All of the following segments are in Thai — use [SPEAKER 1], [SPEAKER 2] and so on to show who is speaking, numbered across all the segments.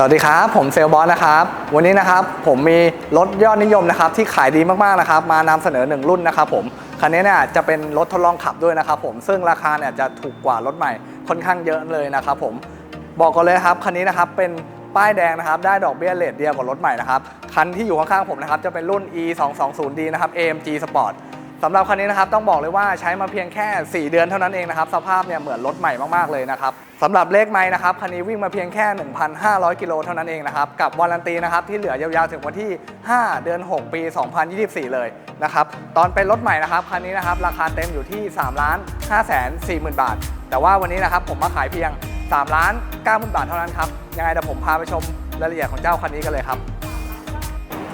[SPEAKER 1] สวัสดีครับ ผมเซลบอสนะครับ วันนี้นะครับผมมีรถยอดนิยมนะครับที่ขายดีมากๆนะครับ มานำเสนอหนึ่งรุ่นนะครับผมคันนี้เนี่ยจะเป็นรถทดลองขับด้วยนะครับผมซึ่งราคาเนี่ยจะถูกกว่ารถใหม่ค่อนข้างเยอะเลยนะครับผมบอกก่อนเลยครับคันนี้นะครับเป็นป้ายแดงนะครับได้ดอกเบี้ยเลทเดียวกับรถใหม่นะครับคันที่อยู่ข้างๆผมนะครับจะเป็นรุ่น e 2 2 0 d นะครับ AMG Sport สำหรับคันนี้นะครับต้องบอกเลยว่าใช้มาเพียงแค่ 4 เดือนเท่านั้นเองนะครับสภาพเนี่ยเหมือนรถใหม่มากๆเลยนะครับสำหรับเลขไม้นะครับคันนี้วิ่งมาเพียงแค่ 1,500 กิโลเท่านั้นเองนะครับกับวารันตีนะครับที่เหลือยาวๆถึงวันที่ 5 เดือน 6 ปี 2024 เลยนะครับตอนเป็นรถใหม่นะครับคันนี้นะครับราคาเต็มอยู่ที่3ล้าน5แสน4หมื่นบาท แต่ว่าวันนี้นะครับผมมาขายเพียง3ล้าน9หมื่นบาทเท่านั้นครับยังไงเดี๋ยวผมพาไปชมรายละเอียดของเจ้าคันนี้กันเลยครับ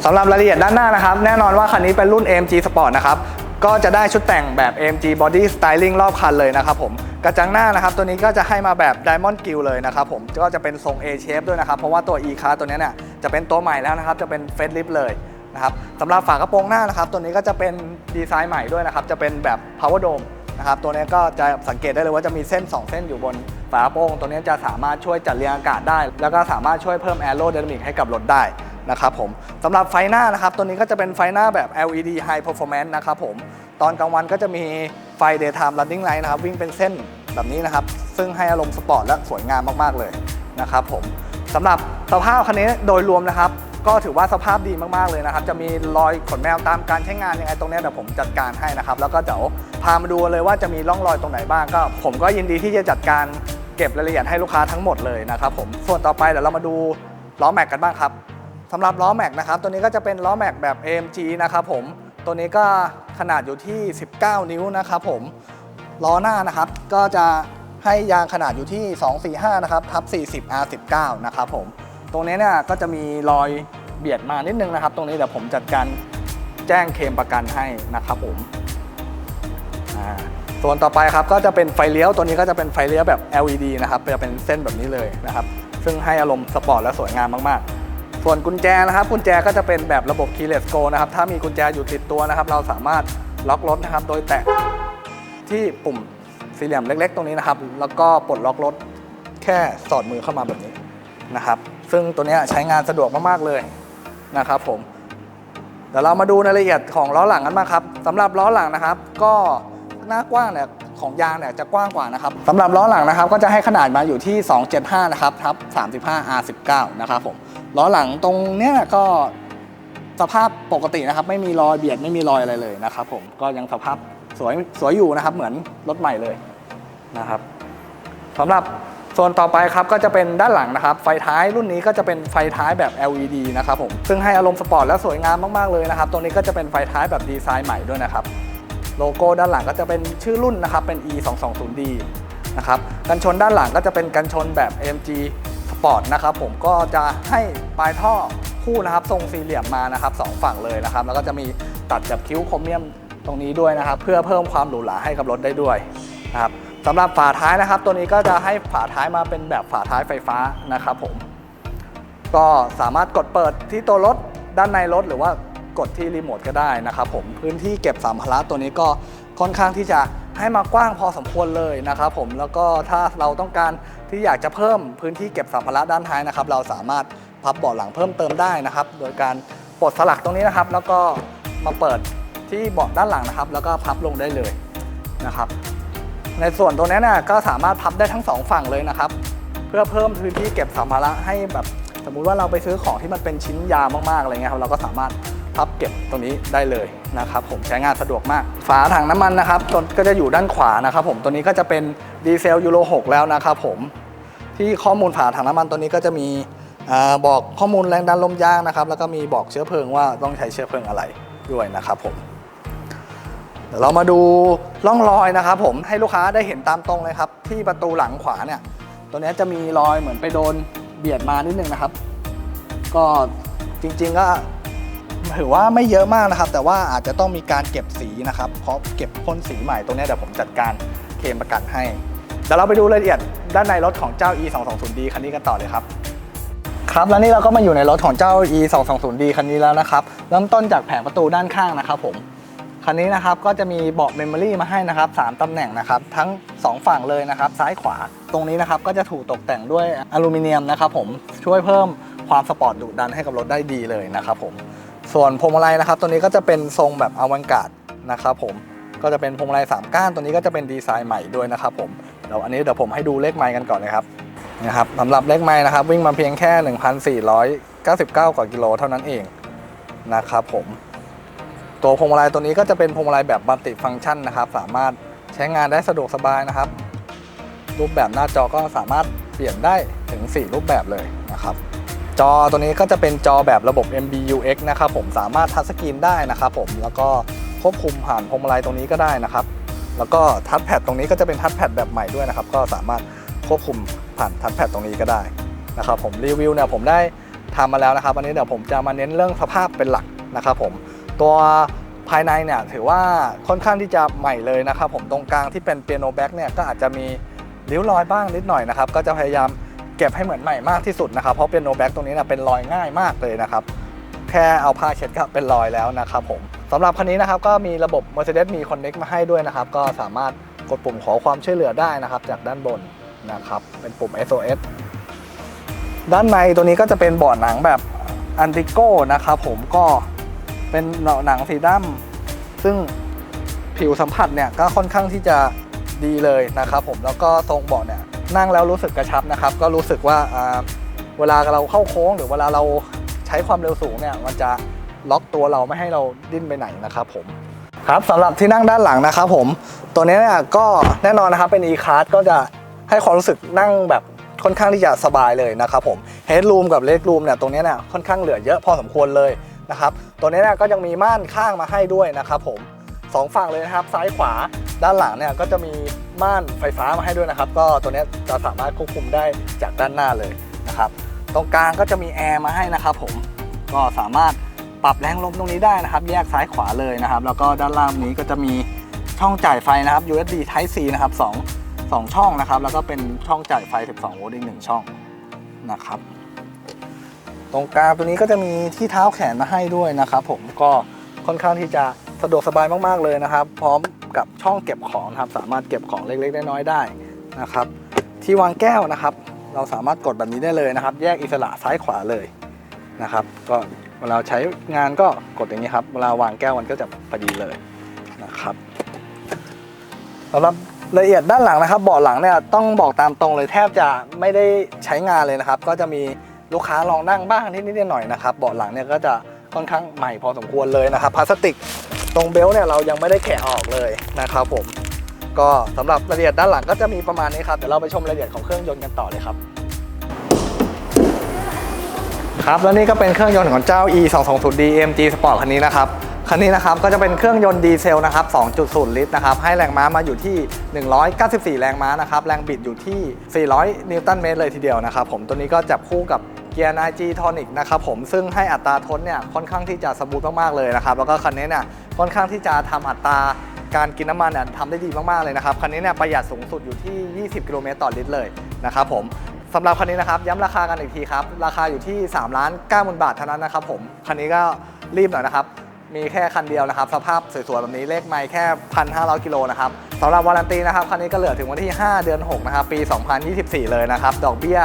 [SPEAKER 1] สำหรับรายละเอียดด้านหน้านะครับ แน่นอนว่าคันนี้เป็นรุ่น AMG Sport นะครับ ก็จะได้ชุดแต่งแบบ AMG Body Styling รอบคันเลยนะครับผมกระจังหน้านะครับตัวนี้ก็จะให้มาแบบ Diamond Gill เลยนะครับผมก็จะเป็นทรง A shape ด้วยนะครับ เพราะว่าตัว E Class ตัวนี้เนี่ยจะเป็นตัวใหม่แล้วนะครับ จะเป็น Face Lift เลยนะครับสำหรับฝากระโปรงหน้านะครับ ตัวนี้ก็จะเป็นดีไซน์ใหม่ด้วยนะครับ จะเป็นแบบ Power Dome นะครับตัวนี้ก็จะสังเกตได้เลยว่าจะมีเส้น 2 เส้นอยู่บนฝากระโปรง ตัวนี้จะสามารถช่วยจัดเรียงอากาศได้ แล้วก็สามารถช่วยเพิ่ม Aerodynamic ให้กับรถได้ นะครับผมสำหรับไฟหน้านะครับตัวนี้ก็จะเป็นไฟหน้าแบบ LED High Performance นะครับผมตอนกลางวันก็จะมีไฟ Daytime Running Light นะครับวิ่งเป็นเส้นแบบนี้นะครับ ซึ่งให้อารมณ์สปอร์ตและสวยงามมาก ๆ เลยนะครับผมสำหรับสภาพคันนี้โดยรวมนะครับ ก็ถือว่าสภาพดีมาก ๆ เลยนะครับ จะมีรอยขนแมวตามการใช้งานยังไงตรงนี้เดี๋ยวผมจัดการให้นะครับ แล้วก็เดี๋ยวพามาดูเลยว่าจะมีร่องรอยตรงไหนบ้างก็ ผมก็ยินดีที่จะจัดการเก็บรายละเอียดให้ลูกค้าทั้งหมดเลยนะครับผมส่วนต่อไปเดี๋ยวเรามาดูล้อแม็กกันบ้างครับ สำหรับล้อแม็กนะครับ ตัวนี้ก็จะเป็นล้อแม็กแบบ AMG นะครับผม ตัวนี้ก็ขนาดอยู่ที่ 19 นิ้วนะครับผม ล้อหน้านะครับ ก็จะให้ยางขนาดอยู่ที่ 245 นะครับทับ 40 R19 นะครับผม ตรงนี้เนี่ยก็จะมีรอยเบียดมานิดนึงนะครับ ตรงนี้เดี๋ยวผมจัดการแจ้งเคลมประกันให้นะครับผม ส่วนต่อไปครับก็จะเป็นไฟเลี้ยว ตัวนี้ก็จะเป็นไฟเลี้ยวแบบ LED นะครับ จะเป็นเส้นแบบนี้เลยนะครับ ซึ่งให้อารมณ์สปอร์ตและสวยงามมากๆ ส่วนกุญแจนะครับกุญแจก็จะเป็นแบบระบบ keyless go นะครับถ้ามีกุญแจอยู่ติดตัวนะครับ เราสามารถล็อกรถนะครับ โดยแตะที่ปุ่มสี่เหลี่ยมเล็ก ๆ ตรงนี้นะครับ แล้วก็ปลดล็อกรถแค่สอดมือเข้ามาแบบนี้นะครับ ซึ่งตัวนี้ใช้งานสะดวกมากๆเลยนะครับ ผมเดี๋ยวเรามาดูในรายละเอียดของล้อหลังกันบ้างครับสำหรับล้อหลังนะครับ ก็หน้ากว้างเนี่ยของยางเนี่ยจะกว้างกว่านะครับสำหรับล้อหลังนะครับ ก็จะให้ขนาดมาอยู่ที่ 275 นะครับทับ35 R19 นะครับผม ล้อหลังตรงเนี้ยก็สภาพปกตินะครับ ไม่มีรอยเบียดไม่มีรอยอะไรเลยนะครับผมก็ยังสภาพสวยสวยอยู่นะครับ เหมือนรถใหม่เลยนะครับสำหรับโซนต่อไปครับก็จะเป็นด้านหลังนะครับ ไฟท้ายรุ่นนี้ก็จะเป็นไฟท้ายแบบ LED นะครับผมซึ่งให้อารมณ์สปอร์ตและสวยงามมากๆเลยนะครับ ตรงนี้ก็จะเป็นไฟท้ายแบบดีไซน์ใหม่ด้วยนะครับโลโก้ด้านหลังก็จะเป็นชื่อรุ่นนะครับเป็น e 2 2 0 d นะครับกันชนด้านหลังก็จะเป็นกันชนแบบ AMG Sport นะครับผมก็จะให้ปลายท่อคู่นะครับทรงสี่เหลี่ยมมานะครับสองฝั่งเลยนะครับ แล้วก็จะมีตัดกับคิ้วโครเมียมตรงนี้ด้วยนะครับ เพื่อเพิ่มความหรูหราให้กับรถได้ด้วยนะครับสำหรับฝาท้ายนะครับ ตัวนี้ก็จะให้ฝาท้ายมาเป็นแบบฝาท้ายไฟฟ้านะครับผมก็สามารถกดเปิดที่ตัวรถด้านในรถหรือว่ากดที่รีโมทก็ได้นะครับผมพื้นที่เก็บสัมภาระตัวนี้ก็ค่อนข้างที่จะ ให้มากว้างพอสมควรเลยนะครับผมแล้วก็ถ้าเราต้องการที่อยากจะเพิ่มพื้นที่เก็บสัมภาระด้านท้ายนะครับ เราสามารถพับเบาะหลังเพิ่มเติมได้นะครับ โดยการปลดสลักตรงนี้นะครับ แล้วก็มาเปิดที่เบาะด้านหลังนะครับ แล้วก็พับลงได้เลยนะครับ ในส่วนตรงนี้เนี่ยก็สามารถพับได้ทั้งสองฝั่งเลยนะครับ เพื่อเพิ่มพื้นที่เก็บสัมภาระให้แบบสมมุติว่าเราไปซื้อของที่มันเป็นชิ้นยาวมากๆอะไรเงี้ยครับเราก็สามารถ พับเก็บตรงนี้ได้เลยนะครับผมใช้งานสะดวกมาก ฝาถังน้ำมันนะครับตัวก็จะอยู่ด้านขวานะครับผมตัวนี้ก็จะเป็นดีเซลยูโร6แล้วนะครับผมที่ข้อมูลฝาถังน้ำมันตัวนี้ก็จะมีอบอกข้อมูลแรงดันลมยางนะครับ แล้วก็มีบอกเชื้อเพลิงว่าต้องใช้เชื้อเพลิงอะไรด้วยนะครับผมเดี๋ยวเรามาดูร่องรอยนะครับ ผมให้ลูกค้าได้เห็นตามตรงเลยครับ ที่ประตูหลังขวาเนี่ย ตัวนี้จะมีรอยเหมือนไปโดนเบียดมานิดนึงนะครับ ก็จริงๆก็ ถือว่าไม่เยอะมากนะครับ แต่ว่าอาจจะต้องมีการเก็บสีนะครับ เพราะเก็บพ่นสีใหม่ตรงนี้เดี๋ยวผมจัดการเคลมประกันให้เดี๋ยวเราไปดูรายละเอียดด้านในรถของเจ้า e 2 2 0 d คันนี้กันต่อเลยครับครับแล้วนี่เราก็มาอยู่ในรถของเจ้า e 2 2 0 d คันนี้แล้วนะครับเริ่มต้นจากแผงประตูด้านข้างนะครับผมคันนี้นะครับก็จะมีเบาะเมมโมรี่มาให้นะครับสามตำแหน่งนะครับทั้ง 2 ฝั่งเลยนะครับซ้ายขวาตรงนี้นะครับก็จะถูกตกแต่งด้วยอลูมิเนียมนะครับผมช่วยเพิ่มความสปอร์ตดุดันให้กับรถได้ดีเลยนะครับผม ส่วนพวงมาลัยนะครับ ตัวนี้ก็จะเป็นทรงแบบอวังการ์ดนะครับผมก็จะเป็นพวงมาลัย3ก้านตัวนี้ก็จะเป็นดีไซน์ใหม่ด้วยนะครับผมเดี๋ยวอันนี้เดี๋ยวผมให้ดูเลขไมล์กันก่อนนะครับนะครับสำหรับเลขไมล์นะครับ วิ่งมาเพียงแค่ 1,499 กว่ากิโลเท่านั้นเองนะครับผมตัวพวงมาลัยตัวนี้ก็จะเป็นพวงมาลัยแบบมัลติฟังก์ชันนะครับ สามารถใช้งานได้สะดวกสบายนะครับ รูปแบบหน้าจอก็สามารถเปลี่ยนได้ถึง 4 รูปแบบเลยนะครับ จอตัวนี้ก็จะเป็นจอแบบระบบ MBUX นะครับผมสามารถทัชสกรีนได้นะครับผมแล้วก็ควบคุมผ่านพวงมาลัยตรงนี้ก็ได้นะครับ แล้วก็ทัชแพดตรงนี้ก็จะเป็นทัชแพดแบบใหม่ด้วยนะครับ ก็สามารถควบคุมผ่านทัชแพดตรงนี้ก็ได้นะครับผมรีวิวเนี่ยผมได้ทำมาแล้วนะครับอันนี้เดี๋ยวผมจะมาเน้นเรื่องสภาพเป็นหลักนะครับผมตัวภายในเนี่ยถือว่าค่อนข้างที่จะใหม่เลยนะครับผมตรงกลางที่เป็นเปียโนแบ็กเนี่ยก็อาจจะมีริ้วรอยบ้างนิดหน่อยนะครับก็จะพยายาม เก็บให้เหมือนใหม่มากที่สุดนะครับ เพราะเปียโนแบ็กตรงนี้นี่ยเป็นรอยง่ายมากเลยนะครับ แค่เอาผ้าเช็ดก็เป็นรอยแล้วนะครับผมสำหรับคันนี้นะครับก็มีระบบ Mercedes มี Connect มาให้ด้วยนะครับ ก็สามารถกดปุ่มขอความช่วยเหลือได้นะครับ จากด้านบนนะครับ เป็นปุ่ม SOS ด้านในตัวนี้ก็จะเป็นเบาะหนังแบบอันติโก้นะครับผมก็เป็นหนังสีดำซึ่งผิวสัมผัสเนี่ยก็ค่อนข้างที่จะดีเลยนะครับผมแล้วก็ทรงเบาะเนี่ย นั่งแล้วรู้สึกกระชับนะครับ ก็รู้สึกว่าเวลาเราเข้าโค้ง หรือเวลาเราใช้ความเร็วสูงเนี่ยมันจะล็อกตัวเราไม่ให้เราดิ้นไปไหนนะครับผมครับสำหรับที่นั่งด้านหลังนะครับผมตัวนี้เนี่ยก็แน่นอนนะครับเป็น e-card ก็จะให้ความรู้สึกนั่งแบบค่อนข้างที่จะสบายเลยนะครับผม headroom กับ legroom เนี่ยตรงนี้เนี่ยค่อนข้างเหลือเยอะพอสมควรเลยนะครับตัวนี้เนี่ยก็ยังมีม่านข้างมาให้ด้วยนะครับผมสองฝั่งเลยนะครับซ้ายขวาด้านหลังเนี่ยก็จะมี ม่านไฟฟ้ามาให้ด้วยนะครับ ก็ตัวนี้จะสามารถควบคุมได้จากด้านหน้าเลยนะครับ ตรงกลางก็จะมีแอร์มาให้นะครับผมก็สามารถปรับแรงลมตรงนี้ได้นะครับ แยกซ้ายขวาเลยนะครับ แล้วก็ด้านล่างนี้ก็จะมีช่องจ่ายไฟนะครับ USB Type C นะครับสองสองช่องนะครับ แล้วก็เป็นช่องจ่ายไฟ 12 โวลต์อีกหนึ่งช่องนะครับ ตรงกลางตัวนี้ก็จะมีที่เท้าแขนมาให้ด้วยนะครับ ผมก็ค่อนข้างที่จะสะดวกสบายมาก ๆ เลยนะครับ พร้อม กับช่องเก็บของนะครับ สามารถเก็บของเล็กๆน้อยๆได้นะครับ ที่วางแก้วนะครับ เราสามารถกดแบบนี้ได้เลยนะครับ แยกอิสระซ้ายขวาเลยนะครับ ก็เวลาใช้งานก็กดอย่างนี้ครับเวลาวางแก้วมันก็จะพอดีเลยนะครับสำหรับรายละเอียดด้านหลังนะครับเบาะหลังเนี่ยต้องบอกตามตรงเลยแทบจะไม่ได้ใช้งานเลยนะครับ ก็จะมีลูกค้าลองนั่งบ้างนิดๆหน่อยๆนะครับเบาะหลังเนี่ยก็จะค่อนข้างใหม่พอสมควรเลยนะครับพลาสติก ตรงเบลต์เนี่ยเรายังไม่ได้แกะออกเลยนะครับผม ก็สำหรับรายละเอียดด้านหลังก็จะมีประมาณนี้ครับเดี๋ยวเราไปชมรายละเอียดของเครื่องยนต์กันต่อเลยครับ ครับแล้วนี่ก็เป็นเครื่องยนต์ของเจ้า e 2 2 0 d mg sport คันนี้นะครับคันนี้นะครับก็จะเป็นเครื่องยนต์ดีเซลนะครับ 2.0 ลิตรนะครับ ให้แรงม้ามาอยู่ที่ 194 แรงม้านะครับ แรงบิดอยู่ที่ 400 นิวตันเมตรเลยทีเดียวนะครับ ผม ตัวนี้ก็จับคู่กับ เกียร์ 9G Tonic นะครับผมซึ่งให้อัตราทนเนี่ยค่อนข้างที่จะสมูทมากๆเลยนะครับแล้วก็คันนี้เนี่ยค่อนข้างที่จะทำอัตราการกินน้ำมันเนี่ยทำได้ดีมากๆเลยนะครับคันนี้เนี่ยประหยัดสูงสุดอยู่ที่ 20 กิโลเมตรต่อลิตรเลยนะครับผมสำหรับคันนี้นะครับย้ำราคากันอีกทีครับราคาอยู่ที่3ล้าน9 0,000บาทเท่านั้นนะครับผมคันนี้ก็รีบหน่อยนะครับมีแค่คันเดียวนะครับ สภาพสวยๆแบบนี้เลขไม่แค่ 1,500 กิโลนะครับสำหรับวารันตีนะครับคันนี้ก็เหลือถึงวันที่ 5 เดือน 6 นะครับ ปี 2024 เลยนะครับ ดอกเบี้ย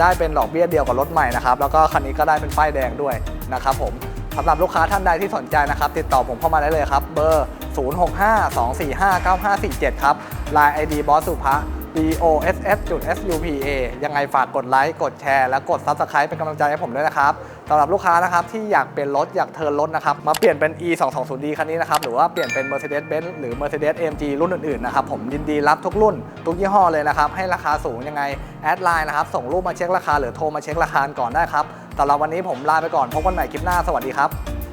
[SPEAKER 1] ได้เป็นดอกเบี้ยเดียวกับรถใหม่นะครับแล้วก็คันนี้ก็ได้เป็นป้ายแดงด้วยนะครับผมสำหรับลูกค้าท่านใดที่สนใจนะครับ ติดต่อผมเข้ามาได้เลยครับ เบอร์ 0652459547 ครับ Line ID บอสสุภะ b o s s s u p a ยังไงฝากกดไลค์กดแชร์และกด Subscribe เป็นกำลังใจให้ผมด้วยนะครับสำหรับลูกค้านะครับที่อยากเปลี่ยนรถอยากเทิร์นรถนะครับมาเปลี่ยนเป็น e 2 2 0 d คันนี้นะครับหรือว่าเปลี่ยนเป็น Mercedes-Benz หรือ Mercedes AMG รุ่นอื่นๆนะครับผมยินดีรับทุกรุ่น ทุกยี่ห้อเลยนะครับให้ราคาสูงยังไงแอดไลน์นะครับส่งรูปมาเช็คราคาหรือโทรมาเช็คราคาก่อนได้ครับสำหรับวันนี้ผมลาไปก่อนพบกันใหม่คลิปหน้าสวัสดีครับ